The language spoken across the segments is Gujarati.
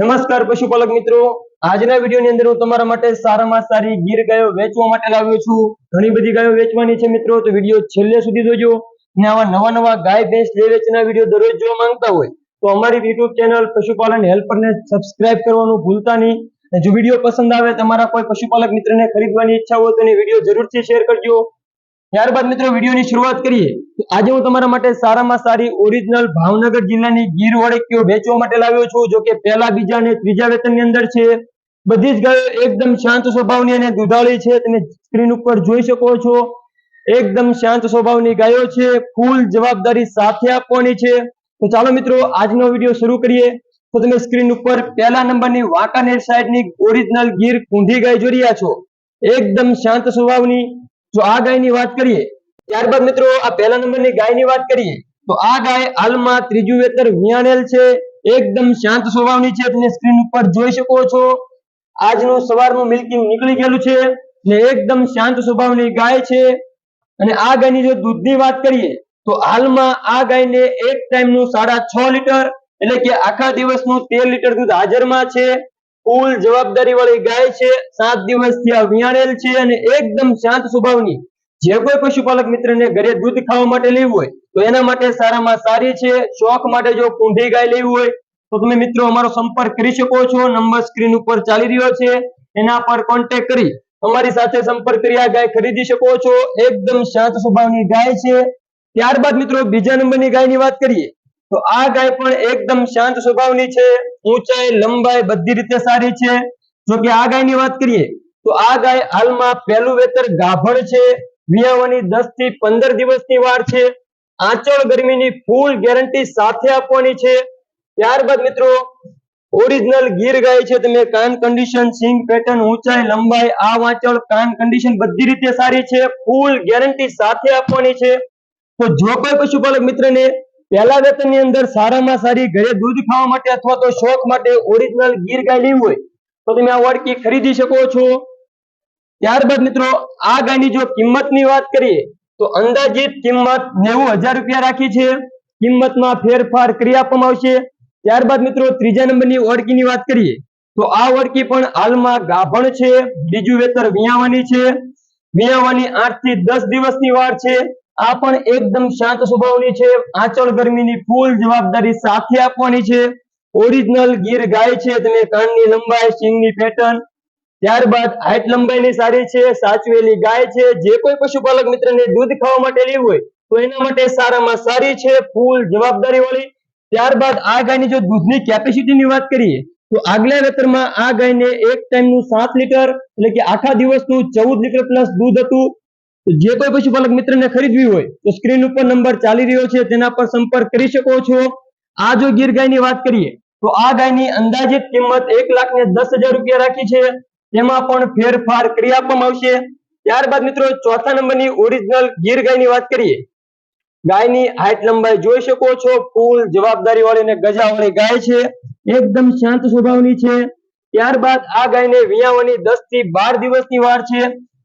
નમસ્કાર પશુપાલક મિત્રો. આજના વિડીયોની અંદર હું તમારા માટે સારામાં સારી ગીર ગાયો વેચવા માટે લાવ્યો છું. ઘણી બધી ગાયો વેચવાની છે મિત્રો, તો વીડિયો છેલ્લે સુધી જોજો. અને આવા નવા નવા ગાય ભેંસ જે વેચના વીડિયો દરરોજ જોવા માંગતા હોય, તો અમારી યુટ્યુબ ચેનલ પશુપાલન હેલ્પરને સબસ્ક્રાઇબ કરવાનું ભૂલતા નહીં. જો વીડિયો પસંદ આવે, તમારા કોઈ પશુપાલક મિત્રને ખરીદવાની ઈચ્છા હોય, તો વીડિયો જરૂરથી શેર કરજો. ત્યારબાદ મિત્રો વિડીયોની શરૂઆત કરીએ. તો આજે હું તમારા માટે સારામાં સારી ઓરિજિનલ ભાવનગર જિલ્લાની ગીર વળકીઓ વેચવા માટે લાવ્યો છું, જો કે પહેલા બીજા અને ત્રીજા વેતનની અંદર છે. બધી જ ગાયો એકદમ શાંત સ્વભાવની અને દુધાળી છે. તમે સ્ક્રીન ઉપર જોઈ શકો છો. એકદમ શાંત સ્વભાવની ગાયો છે. ફૂલ જવાબદારી સાથે આપવાની છે. તો ચાલો મિત્રો, આજનો વીડિયો શરૂ કરીએ. તો તમે સ્ક્રીન ઉપર પહેલા નંબરની વાંકાનેર સાઈડની ઓરિજિનલ ગીર કુંઢી ગાય જોઈ રહ્યા છો. એકદમ શાંત સ્વભાવની જો આ ગાયની વાત કરીએ. ત્યારબાદ મિત્રો આ પહેલા નંબરની ગાયની વાત કરીએ. તો આ ગાય હાલમાં ત્રીજું વેતર વિયાણેલ છે. એકદમ શાંત સ્વભાવની છે. તમે સ્ક્રીન ઉપર જોઈ શકો છો. આજનું સવારનું મિલ્કિંગ નીકળી ગયેલું છે ને એકદમ શાંત સ્વભાવની ગાય છે. અને આ ગાયની જો દૂધની વાત કરીએ, તો હાલમાં આ ગાયને એક ટાઈમનું સાડા છ લીટર એટલે કે આખા દિવસનું તેર લીટર દૂધ હાજરમાં છે. ફૂલ જવાબદારી વાળી ગાય છે, સાત દિવસથી આ વિયાણેલ છે અને એકદમ શાંત સ્વભાવની. જે કોઈ પશુપાલક મિત્રને ઘરે દૂધ ખાવા માટે લેવું હોય, તો એના માટે સારામાં સારી છે. શોખ માટે જો કુંઢી ગાય લેવી હોય, તો તમે મિત્રો અમારો સંપર્ક કરી શકો છો. નંબર સ્ક્રીન ઉપર ચાલી રહ્યો છે. એના પર કોન્ટેક્ટ કરી અમારી સાથે સંપર્ક કરી આ ગાય ખરીદી શકો છો. એકદમ શાંત સ્વભાવની ગાય છે. ત્યારબાદ મિત્રો બીજા નંબરની ગાયની વાત કરીએ. તો આ ગાય પણ એકદમ શાંત સ્વભાવની છે, ઊંચાઈ, લંબાઈ બધી રીતે સારી છે. જો કે આ ગાયની વાત કરીએ, તો આ ગાય હાલમાં પહેલું વેતર ગાભણ છે વિયાવાની દસથી પંદર દિવસની વાર છે. આંચળ ગરમીની ફૂલ ગેરંટી સાથે આપવાની છે. ત્યારબાદ મિત્રો ઓરિજિનલ ગીર ગાય છે, તમે કાન કન્ડિશન સિંગ પેટર્ન ઊંચાઈ, લંબાઈ, આ વાંચળ, કાન કન્ડિશન બધી રીતે સારી છે. ફૂલ ગેરંટી સાથે આપવાની છે. તો જો કોઈ પશુપાલક મિત્રને પહેલા વેતનની અંદર સારામાં સારી ઘરે દૂધ ખાવા માટે અથવા તો શોખ માટે ઓરિજિનલ ગીર ગાય લેવી હોય, તો તમે આ વળકી ખરીદી શકો છો. ત્યારબાદ મિત્રો, આ ગાયની જો કિંમતની વાત કરીએ, તો અંદાજિત કિંમત નેવું રૂપિયા રાખી છે. કિંમતમાં ફેરફાર કરી આપવામાં આવશે. ત્યારબાદ મિત્રો, ત્રીજા નંબરની ઓળખીની વાત કરીએ, તો આ ઓળખી પણ હાલમાં ગાભણ છે. બીજું વેતર વિયાવાની છે. વિયાવાની આઠથી દસ દિવસની વાર છે. આ પણ એકદમ શાંત સ્વભાવની છે. આંચળ ગરમીની ફૂલ જવાબદારી સાથે આપવાની છે. ઓરિજિનલ ગીર ગાય છે તમે કાનની લંબાઈ, સિંગની પેટર્ન ત્યારબાદ હાઈટ લંબાઈની સારી છે. સાચવેલી ગાય છે. જે કોઈ પશુપાલક મિત્રને દૂધ ખાવા માટે લેવું હોય, તો એના માટે સારામાં સારી છે. ફૂલ જવાબદારી વાળી ત્યારબાદ આ ગાયની જો દૂધની કેપેસિટીની વાત કરીએ, તો આગલા વેતરમાં આ ગાયને એક ટાઈમનું સાત લીટર એટલે કે આખા દિવસનું ચૌદ લીટર પ્લસ દૂધ હતું. જે કોઈ પશુપાલક મિત્રને ખરીદવી હોય, તો સ્ક્રીન ઉપર નંબર ચાલી રહ્યો છે, તેના પર સંપર્ક કરી શકો છો. આ જો ગીર ગાયની વાત કરીએ, તો આ ગાયની અંદાજિત કિંમત એક લાખ ને દસ હજાર રૂપિયા રાખી છે. તેમાં પણ ફેરફાર કરી આપવામાં આવશે. ત્યારબાદ મિત્રો, ચોથા નંબરની ઓરિજિનલ ગીર ગાયની વાત કરીએ. ગાયની હાઈટ લંબાઈ જોઈ શકો છો. ફૂલ જવાબદારી વાળી ગજા વાળી ગાય છે. એકદમ શાંત સ્વભાવની છે. ત્યારબાદ આ ગાયને વિયાવાની દસથી બાર દિવસની વાર છે.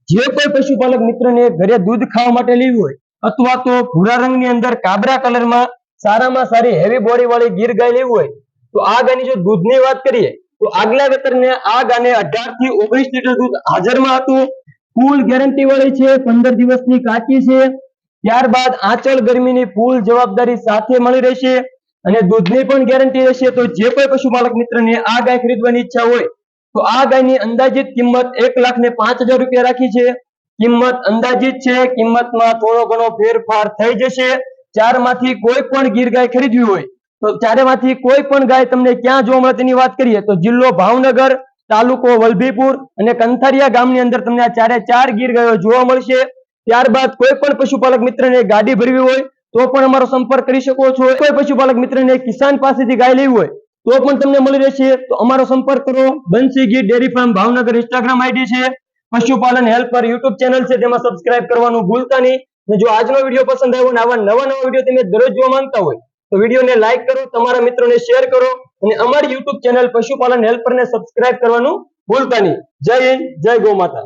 જે કોઈ પશુપાલક મિત્રને ઘરે દૂધ ખાવા માટે લેવું હોય અથવા તો ભૂરા રંગની અંદર કાબરા કલરમાં સારામાં સારી હેવી બોડી વાળી ગીર ગાય લેવું હોય, તો આ ગાયની જો દૂધની વાત કરીએ, તો આગલા વેતરને આ ગાને અઢારથી ઓગણીસ લીટર દૂધ હાજરમાં હતું. ફૂલ ગેરંટી વાળી છે, પંદર દિવસની કાચી છે. ત્યારબાદ આંચળ ગરમીની ફૂલ જવાબદારી સાથે મળી રહેશે અને દૂધની પણ ગેરંટી રહેશે. તો જે કોઈ પશુપાલક મિત્રને આ ગાય ખરીદવાની ઈચ્છા હોય તો આ ગાયની અંદાજિત કિંમત એક લાખ ને પાંચ હજાર રૂપિયા રાખી છે. કિંમત અંદાજિત છે. કિંમતમાં થોડો ઘણો ફેરફાર થઈ જશે. ચારમાંથી કોઈ પણ ગીર ગાય ખરીદવી હોય, તો ચારેમાંથી કોઈ પણ ગાય તમને ક્યાં જોવા મળે તેની વાત કરીએ, તો જિલ્લો ભાવનગર, તાલુકો વલભીપુર અને કંથારિયા ગામની અંદર તમને આ ચારે ચાર ગીર ગાયો જોવા મળશે. ત્યારબાદ કોઈ પણ પશુપાલક મિત્રને ગાડી ભરવી હોય, તો પણ અમારો સંપર્ક કરી શકો છો. કોઈ પશુપાલક મિત્રને કિસાન પાસેથી ગાય લેવી હોય તો પણ તમને મળી રહેશે. તો અમારો સંપર્ક કરો. Bansi Gir dairy farm Bhavnagar Instagram ID છે. પશુપાલન હેલ્પર યુટ્યુબ ચેનલ છે. તેમાં સબસ્ક્રાઇબ કરવાનું ભૂલતા નહીં. જો આજનો વીડિયો પસંદ આવ્યો ને આવા નવા નવા વીડિયો તમે દરરોજ જોવા માંગતા હોય, તો વિડીયોને લાઈક કરો, તમારા મિત્રોને શેર કરો અને અમારી યુટ્યુબ ચેનલ પશુપાલન હેલ્પરને સબસ્ક્રાઇબ કરવાનું ભૂલતા નહીં. જય હિન્દ, જય ગૌ માતા.